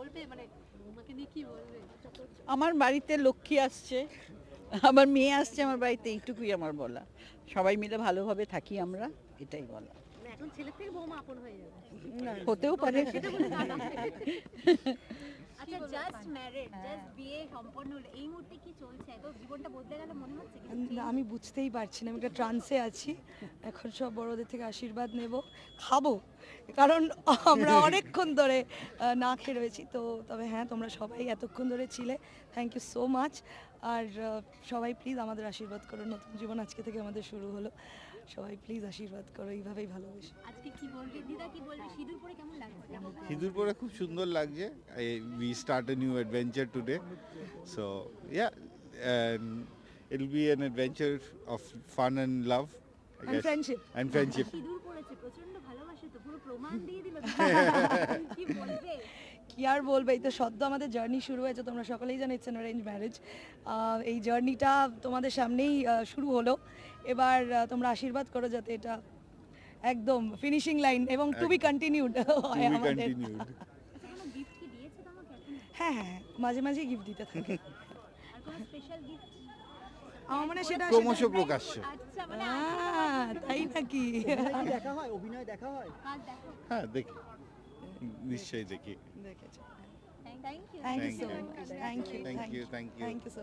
বলবে? মানে তোমাকে নিয়ে কি বলবে? আমার বাড়িতে লক্ষ্মী আসছে। আমার মেয়ে আসছে আমার বাড়িতে এইটুকুই আমার বলা। সবাই মিলে ভালোভাবে থাকি আমরা এটাই বলা। মানে এখন ছেলের থেকে বৌমা আপন হয়ে যাবে। হতেও পারে। আচ্ছা জাস্ট ম্যারেড জাস্ট বিয়ে সম্পন্ন হলো এই মুহূর্তে কি চলছে? তো জীবনটা বদলে গেল মনে হচ্ছে না, আমি বুঝতেই পারছি না আমি একটা ট্রান্সে আছি। এখন সব বড়দের থেকে আশীর্বাদ নেব খাব। কারণ আমরা অনেকক্ষণ ধরে না খেয়ে রয়েছি তো তবে হ্যাঁ তোমরা সবাই এতক্ষণ ধরে ছিলে। থ্যাংক ইউ সো মাচ আর সবাই প্লিজ আমাদের আশীর্বাদ করো। নতুন জীবন আজকে থেকে আমাদের শুরু হলো। সবাই প্লিজ আশীর্বাদ করো এইভাবেই ভালোবেসে। আজকে কি বলবে? দিদা কি বলবে? সিঁদুর পরে কেমন লাগছে? সিঁদুর পরে খুব সুন্দর লাগছে। We start a new adventure today so yeah it be an adventure of fun and love And friendship. And friendship সিঁদুর পরেছে প্রচণ্ড ভালোবাসে তো পুরো প্রমাণ দিয়ে দিল। কি বলবে? কি আর বলবে? এই তো সদ্য আমাদের জার্নি শুরু হয়েছে তোমরা সকলেই জানো ইটস অ্যারেঞ্জ ম্যারেজ এই জার্নিটা তোমাদের সামনেই শুরু হলো। এবার তোমরা আশীর্বাদ করো যাতে এটা একদম ফিনিশিং লাইন এবং টু বি কন্টিনিউড হয় আমাদের। আচ্ছা হ্যাঁ হ্যাঁ মাঝে মাঝে গিফট দিতে থাকে। আর কোনো স্পেশাল গিফট আমার মানে সেটা ক্রমশ প্রকাশ্য। আচ্ছা মানে আহ, তাই নাকি? দেখা হয় অভিনয় দেখা হয়। হ্যাঁ দেখি। নিশ্চয়ই দেখি। দেখেছ। Thank you thank you Thank so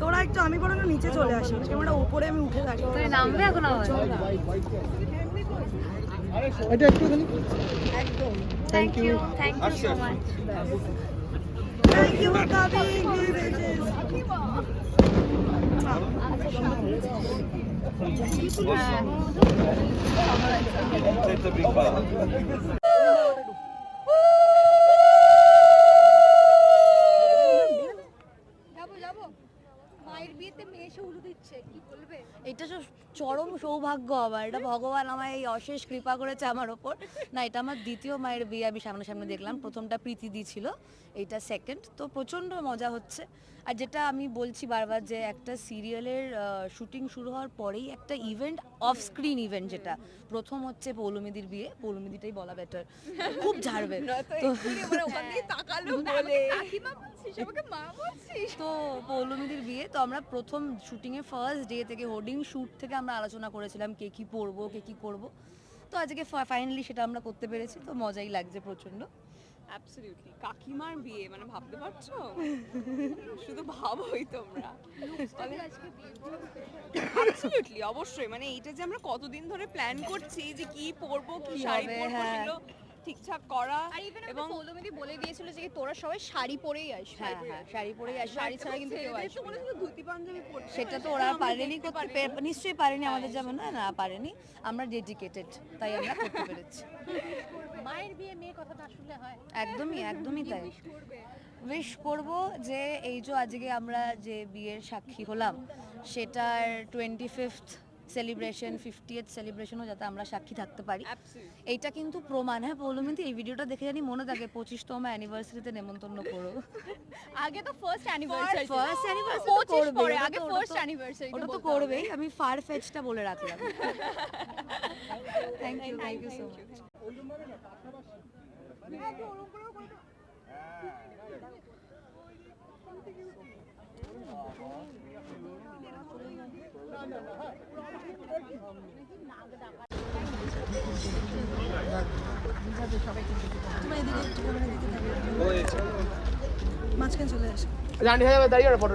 তোরা একটু আমি বরং নিচে চলে আসি ক্যামেরা উপরে আমি উঠে থাকি। নামবে এখন এটা thank you thank you so much thank you for coming যাব মায়ের বিয়েতে মেয়ে এসে উলু দিচ্ছে কি বলবে? এটা তো চরম সৌভাগ্য আমার এটা ভগবান আমায় এই অশেষ কৃপা করেছে আমার ওপর। না এটা আমার দ্বিতীয় মায়ের বিয়ে আমি সামনাসামনি দেখলাম। প্রথমটা প্রীতি দি ছিল এইটা সেকেন্ড তো প্রচণ্ড মজা হচ্ছে। আর যেটা আমি বলছি বারবার যে একটা সিরিয়ালের শুটিং শুরু হওয়ার পরেই একটা ইভেন্ট অফ স্ক্রিন ইভেন্ট যেটা। প্রথম হচ্ছে পৌলমিদির বিয়ে। পৌলমিদিটাই বলা বেটার খুব ঝাড়বে। তো তো পৌলমিদির বিয়ে তো আমরা প্রথম শুটিংয়ে ফার্স্ট ডে থেকে হোর্ডিং শ্যুট থেকে আমরা আলোচনা করেছিলাম কে কি পরবো কে কি করব। তো আজকে ফাইনালি সেটা আমরা করতে পেরেছি তো মজাই লাগছে প্রচণ্ড। অ্যাবসলিউটলি কাকিমার বিয়ে মানে ভাবতে পারছ? শুধু ভাবোই তোমরা। অ্যাবসলিউটলি অবশ্যই। মানে এইটা যে আমরা কতদিন ধরে প্ল্যান করছি যে কি পরবো কি শাড়ি পরবো হ্যাঁ। সেগুলো ঠিকঠাক করা এবং পৌলমিদি বলে দিয়েছিল যে তোরা সবাই শাড়ি পরেই আসবে। হ্যাঁ হ্যাঁ শাড়ি পরেই আসবে শাড়ি ছাড়া কিন্তু কেউ আসবে না। হচ্ছে ধুতি পাঞ্জাবি পরতে সেটা তো ওরা আমরা পারেনি করতে নিশ্চয়ই পারেনি আমাদের যেমন না না পারেনি। আমরা ডেডিকেটেড তাই আমরা করতে পেরেছি। মায়ের বিয়ে মেয়ে কথাটা আসলে হয়। একদমই একদমই তাই। উইশ করব? যে এই যে আজকে আমরা যে বিয়ের সাক্ষী হলাম সেটার twenty fifth celebration fifty fiftieth সেলিব্রেশনও যাতে আমরা সাক্ষী থাকতে পারি. এইটা কিন্তু প্রমাণ। হ্যাঁ পৌলমিতি এই ভিডিওটা দেখে জানি মনে থাকে পঁচিশতম অ্যানিভার্সারিতে নেমন্তন্ন করো। আগে তো ফার্স্ট অ্যানিভার্সারি ফার্স্ট অ্যানিভার্সারি পরে আগে ফার্স্ট অ্যানিভার্সারি ওটা তো করবেই আমি ফার ফেচটা বলে রাখলাম। Thank you thank you so much তোমরা মাঝখানে চলে আসো জানি হয়ে দাঁড়িয়ে ফটো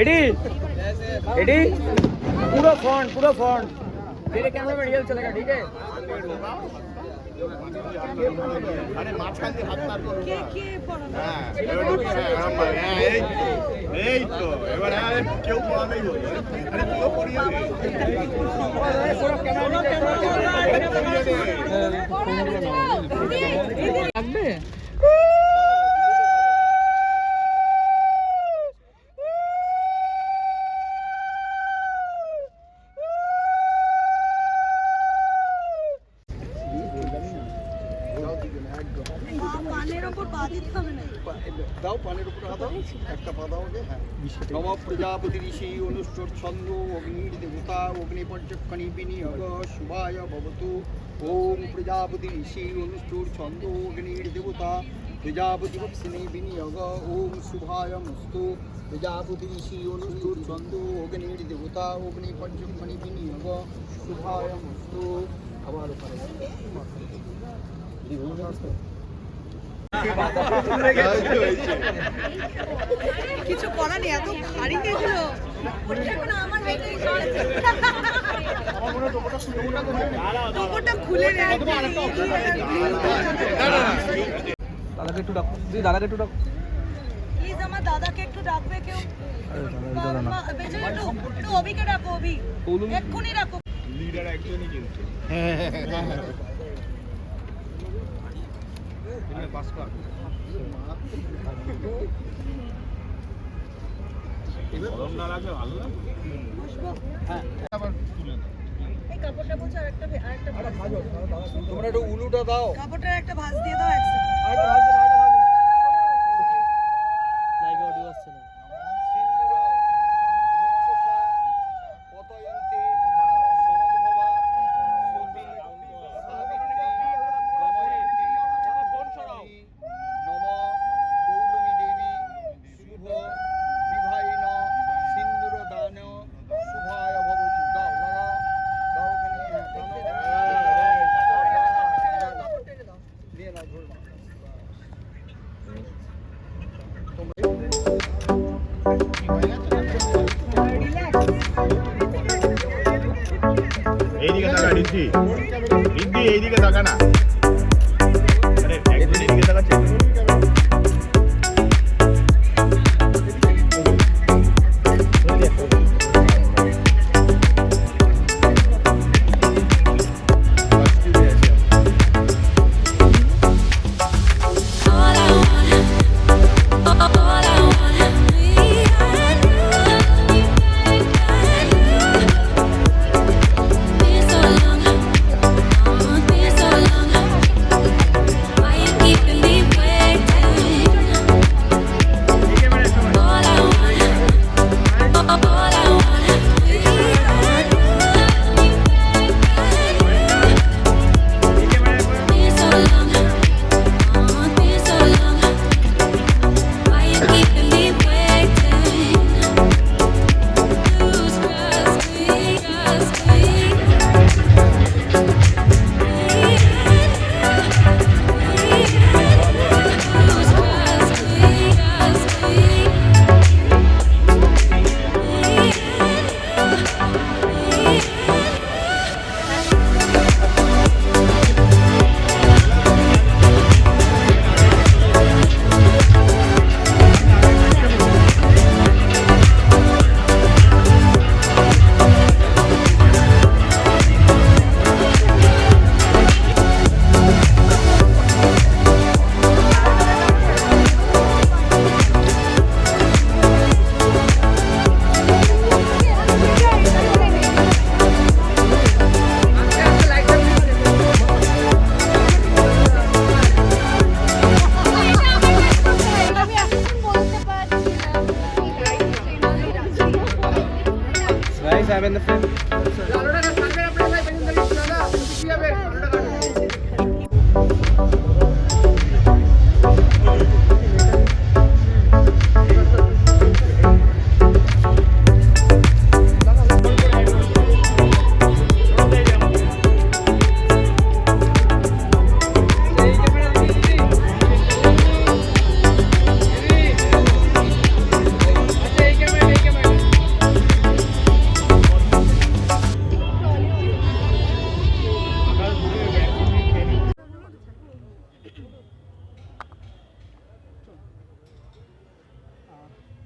एडी एडी पूरा फ्रंट पूरा फ्रंट तेरे कैमरे में रियल चलेगा ठीक है এই তো এবার কেউ পড়াবেই বলবে আরে তুইও পড়িয়ে দে দাও ওকে হ্যাঁ নম প্রজাপতি ঋষি অনুষ্ঠর ছন্দ অগ্নির দেবতা অগ্নি পঞ্চক্ষণী বিনিয়োগ শুভায় ভবতু ওম প্রজাপতি ঋষি অনুষ্ঠর ছন্দ অগ্নির দেবতা প্রজাপতি বৎসিনী বিনিয়োগ ওম শুভায় মস্তু প্রজাপতি ঋষি অনুষ্ঠর ছন্দ অগ্নির দেবতা অগ্নি পঞ্চক্ষণী বিনিয়োগ শুভায় মস্তু আবার ওখানে কিছু করার নেই এত ভারী টোপরটা দাদাকে একটু ডাকো। দিদি দাদাকে একটু ডাকো। প্লিজ আমার দাদাকে একটু ডাকবে কেউ। অভিকে ডাকো অভি। এক্ষুনি ডাকো। লিডার একজনই কিন্তু গরম না লাগলে ভালো না এই কাপড়টা বলছো আরেকটা ভে- আরেকটা ভাঁজ। তোমরা একটু উলুটা দাও। কাপড়টার একটা ভাঁজ দিয়ে দাও এক রিদ্ধি রিদ্ধি এইদিকে তাকা না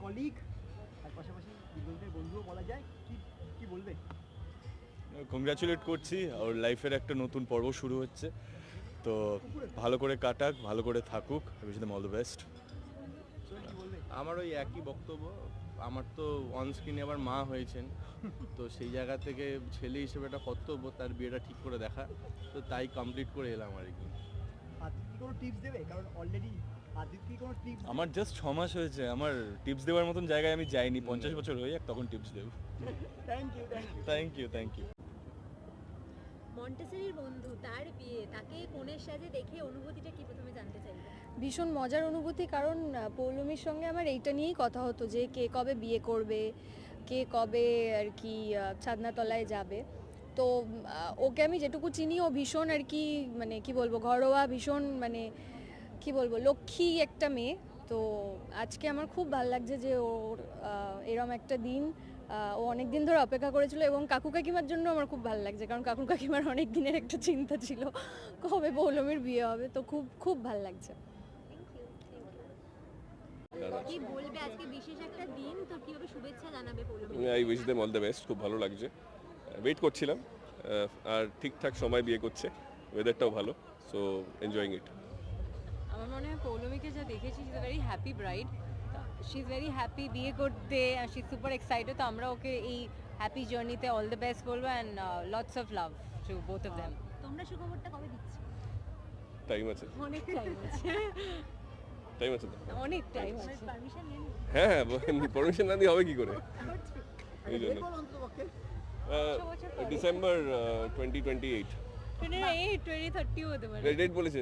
কলিগ আর পাশাপাশি দিগন্তের বন্ধুও বলা যায়। কি কি বলবে? কংগ্রাচুলেট করছি ওর লাইফের একটা নতুন পর্ব শুরু হচ্ছে। তো ভালো করে কাটাক ভালো করে থাকুক। অল দ্য বেস্ট আমার ওই একই বক্তব্য। আমার তো অন স্ক্রিনে আবার মা হয়েছেন। তো সেই জায়গা থেকে ছেলে হিসেবে একটা কর্তব্য তার বিয়েটা ঠিক করে দেখা। তো তাই কমপ্লিট করে এলাম আর কি। কি কোনো টিপস দেবে? কারণ অলরেডি আমার জাস্ট ছ মাস হয়েছে আমার টিপস দেওয়ার মতন জায়গায় আমি যাইনি পঞ্চাশ বছর হয়ে যাক তখন টিপস দেবো। Thank you thank you thank you মন্টেসেরির বন্ধু তার বিয়ে তাকে কোণের সাজে দেখে অনুভূতিটা কি প্রথমে জানতে চাইব? ভীষণ মজার অনুভূতি কারণ পৌলমীর সঙ্গে আমার এইটা নিয়েই কথা হতো যে কে কবে বিয়ে করবে কে কবে আর কি ছাদনাতলায় যাবে। তো ওকে আমি যেটুকু চিনি ও ভীষণ আর কি মানে কি বলব ঘরোয়া ভীষণ মানে কি বলব লক্ষ্মী একটা মেয়ে। তো আজকে আমার খুব ভালো লাগছে যে ওর এরম একটা দিন ও অনেক দিন ধরে অপেক্ষা করেছিল এবং কাকু কাকিমার জন্য আমার খুব ভালো লাগছে। কারণ কাকু কাকিমার অনেক দিনের একটা চিন্তা ছিল কবে পৌলমীর বিয়ে হবে। তো খুব খুব ভালো লাগছে। বলবে আজকে বিশেষ একটা দিন? তো কীভাবে শুভেচ্ছা জানাবে Poulami? I wish them all the best খুব ভালো লাগছে। ওয়েট করছিলাম আর ঠিকঠাক সময় বিয়ে করছে ওয়েদারটাও ভালো সো এনজয়িং ইট আমার মনে হয় পৌলমীকে যা দেখেছি is very happy bride she is very happy বিয়ে করতে আর শি সুপার এক্সাইটেড তো আমরা ওকে এই হ্যাপি জার্নিতে অল দ্য বেস্ট বলব and lots of love to both of them তোমরা সুখবরটা কবে দিচ্ছ? টাইম আছে। অনেক টাইম আছে। টাইম আছে অনেক টাইম আছে। পারমিশন নিয়ে হ্যাঁ হ্যাঁ পারমিশন না দিয়ে হবে কি করে? এই জন্য। December twenty twenty eight twenty eight twenty থার্টিও হতে পারে। ডেট বলেছে।